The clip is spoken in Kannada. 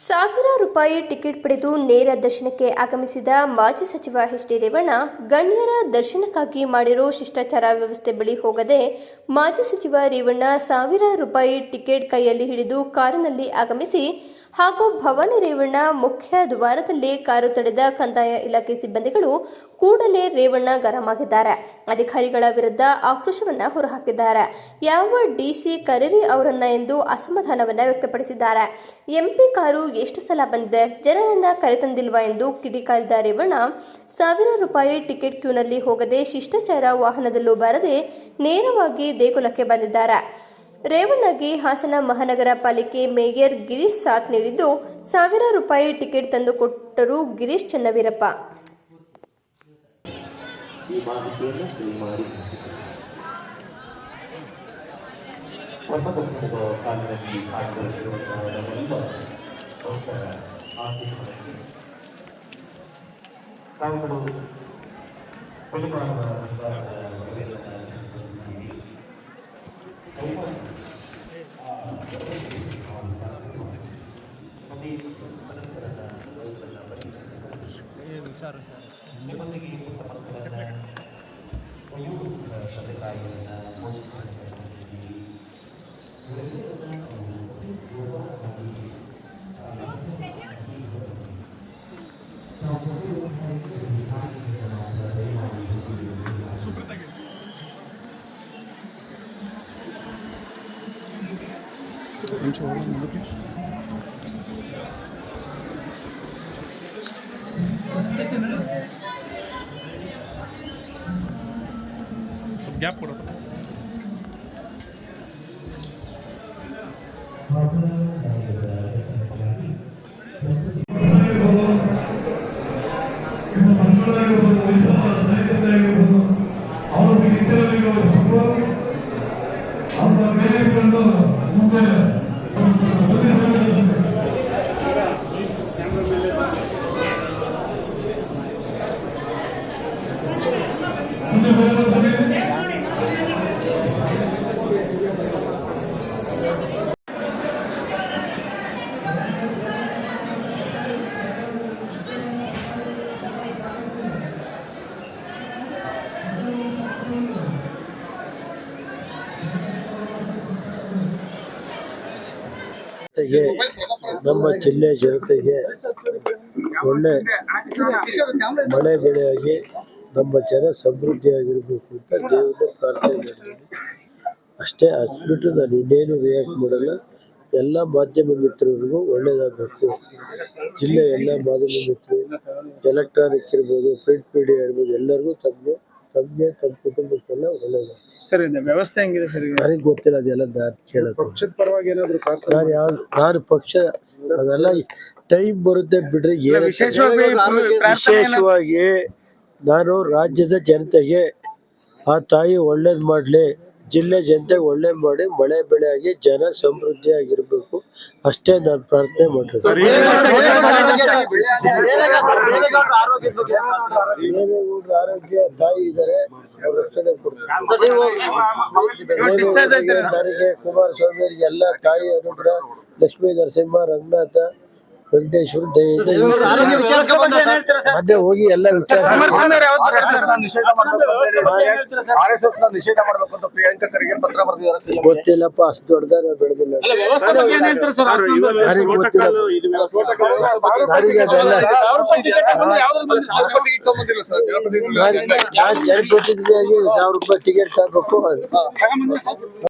ಸಾವಿರ ರೂಪಾಯಿ ಟಿಕೆಟ್ ಪಡೆದು ನೇರ ದರ್ಶನಕ್ಕೆ ಆಗಮಿಸಿದ ಮಾಜಿ ಸಚಿವ ಎಚ್ ಡಿ ರೇವಣ್ಣ ಗಣ್ಯರ ದರ್ಶನಕ್ಕಾಗಿ ಮಾಡಿರೋ ಶಿಷ್ಟಾಚಾರ ವ್ಯವಸ್ಥೆ ಬಳಿ ಹೋಗದೆ ಮಾಜಿ ಸಚಿವ ರೇವಣ್ಣ ಸಾವಿರ ರೂಪಾಯಿ ಟಿಕೆಟ್ ಕೈಯಲ್ಲಿ ಹಿಡಿದು ಕಾರಿನಲ್ಲಿ ಆಗಮಿಸಿ ಹಾಗೂ ಭವಾನಿ ರೇವಣ್ಣ ಮುಖ್ಯ ದ್ವಾರದಲ್ಲಿ ಕಾರು ತಡೆದ ಕಂದಾಯ ಇಲಾಖೆ ಸಿಬ್ಬಂದಿಗಳು ಕೂಡಲೇ ರೇವಣ್ಣ ಗರಮಾಗಿದ್ದಾರೆ. ಅಧಿಕಾರಿಗಳ ವಿರುದ್ಧ ಆಕ್ರೋಶವನ್ನ ಹೊರಹಾಕಿದ್ದಾರೆ. ಯಾವ ಡಿಸಿ ಕರೀರಿ ಅವರನ್ನ ಎಂದು ಅಸಮಾಧಾನವನ್ನ ವ್ಯಕ್ತಪಡಿಸಿದ್ದಾರೆ. ಎಂಪಿ ಕಾರು ಎಷ್ಟು ಸಲ ಬಂದಿದೆ? ಜನರನ್ನ ಕರೆತಂದಿಲ್ವಾ ಎಂದು ಕಿಡಿಕಾರಿದ ರೇವಣ್ಣ, ಸಾವಿರ ರೂಪಾಯಿ ಟಿಕೆಟ್ ಕ್ಯೂನಲ್ಲಿ ಹೋಗದೆ ಶಿಷ್ಟಾಚಾರ ವಾಹನದಲ್ಲೂ ಬಾರದೆ ನೇರವಾಗಿ ದೇಗುಲಕ್ಕೆ ಬಂದಿದ್ದಾರೆ. ರೇವಣ್ಣಗೆ ಹಾಸನ ಮಹಾನಗರ ಪಾಲಿಕೆ ಮೇಯರ್ ಗಿರೀಶ್ ಸಾಥ್ ನೀಡಿದ್ದು ಸಾವಿರ ರೂಪಾಯಿ ಟಿಕೆಟ್ ತಂದು ಕೊಟ್ಟರು ಗಿರೀಶ್ ಚನ್ನವೀರಪ್ಪ. ಪರಿಗಣಿಸಿ ನಿಮ್ಮೊಂದಿಗೆ ಪುಸ್ತಕಗಳನ್ನು ವಯೋವೃದ್ಧ ಗ್ಯಾಪ್ ಕೊಡೋದು ಅವ್ರಿಗೆ ಮುಂದೆ ಜನತೆಗೆ ನಮ್ಮ ಜಿಲ್ಲೆ ಜನತೆಗೆ ಒಳ್ಳೆ ಮಳೆ ಬೆಳೆಯಾಗಿ ನಮ್ಮ ಜನ ಸಮೃದ್ಧಿಯಾಗಿರಬೇಕು ಅಂತ ದೇವರನ್ನ ಪ್ರಾರ್ಥನೆ ಮಾಡಿದ್ದೀನಿ ಅಷ್ಟೇ ಅಷ್ಟ್ಬಿಟ್ಟು ನಾನು ಇನ್ನೇನು ರಿಯಾಕ್ಟ್ ಮಾಡಲ್ಲ. ಎಲ್ಲ ಮಾಧ್ಯಮ ಮಿತ್ರರಿಗೂ ಒಳ್ಳೆಯದಾಗಬೇಕು ಜಿಲ್ಲೆ ಎಲ್ಲ ಮಾಧ್ಯಮ ಮಿತ್ರರು ಎಲೆಕ್ಟ್ರಾನಿಕ್ ಇರ್ಬೋದು ಪ್ರಿಂಟ್ ಮೀಡಿಯಾ ಇರ್ಬೋದು ಎಲ್ಲರಿಗೂ ತಮಗೆ ತಮಗೆ ತಮ್ಮ ಕುಟುಂಬಕ್ಕೆಲ್ಲ ಒಳ್ಳೆಯದಾಗ ಸರ್ ವ್ಯವಸ್ಥೆ ಹೆಂಗಿದೆ ಸರ್? ನನಗೆ ಗೊತ್ತಿಲ್ಲ ಅದೆಲ್ಲ ನಾನು ಕೇಳೋದು. ಪಕ್ಷದ ಪರವಾಗಿ ಏನಾದ್ರು ನಾನು ಯಾವ ನಾನು ಪಕ್ಷ ಅದೆಲ್ಲ ಟೈಮ್ ಬರುತ್ತೆ ಬಿಡ್ರಿ. ವಿಶೇಷವಾಗಿ ನಾನು ರಾಜ್ಯದ ಜನತೆಗೆ ಆ ತಾಯಿ ಒಳ್ಳೇದು ಮಾಡಲಿ ಜಿಲ್ಲೆ ಜನತೆಗೆ ಒಳ್ಳೇದು ಮಾಡಿ ಮಳೆ ಬೆಳೆ ಆಗಿ ಜನ ಸಮೃದ್ಧಿಯಾಗಿರ್ಬೇಕು ಅಷ್ಟೇ ನಾನು ಪ್ರಾರ್ಥನೆ ಮಾಡಿರೋದು ದೇವೇಗೌಡರ ಆರೋಗ್ಯ ತಾಯಿ ಇದ್ದಾರೆ ಅವ್ರ ರಕ್ಷಣೆ ಕೊಡ್ತಾರೆ. ಕುಮಾರಸ್ವಾಮಿ ಎಲ್ಲ ತಾಯಿ ಅನುಗ್ರಹ ಲಕ್ಷ್ಮೀ ನರಸಿಂಹ ರಂಗನಾಥ ವೆಂಕಟೇಶ್ವರ ಮಧ್ಯೆ ಹೋಗಿ ಎಲ್ಲ ವಿಚಾರ ನಿಷೇಧ ಮಾಡಬೇಕು ಅಂತ ಪ್ರಿಯಾಂಕಾ ಖರ್ಗೆ ಪತ್ರ ಬರೆದಿದ್ದಾರೆ ಸಿಎಂ ಗೊತ್ತಿಲ್ಲಪ್ಪ ಅಷ್ಟು ದೊಡ್ಡದಾರ ಬೆಳೆದಿಲ್ಲ ಗೊತ್ತಿಲ್ಲ ಅದೆಲ್ಲ ಸಾವಿರ ರೂಪಾಯಿ ಟಿಕೆಟ್ ಸಾವಿರ ರೂಪಾಯಿ ತಗೋಬೇಕು?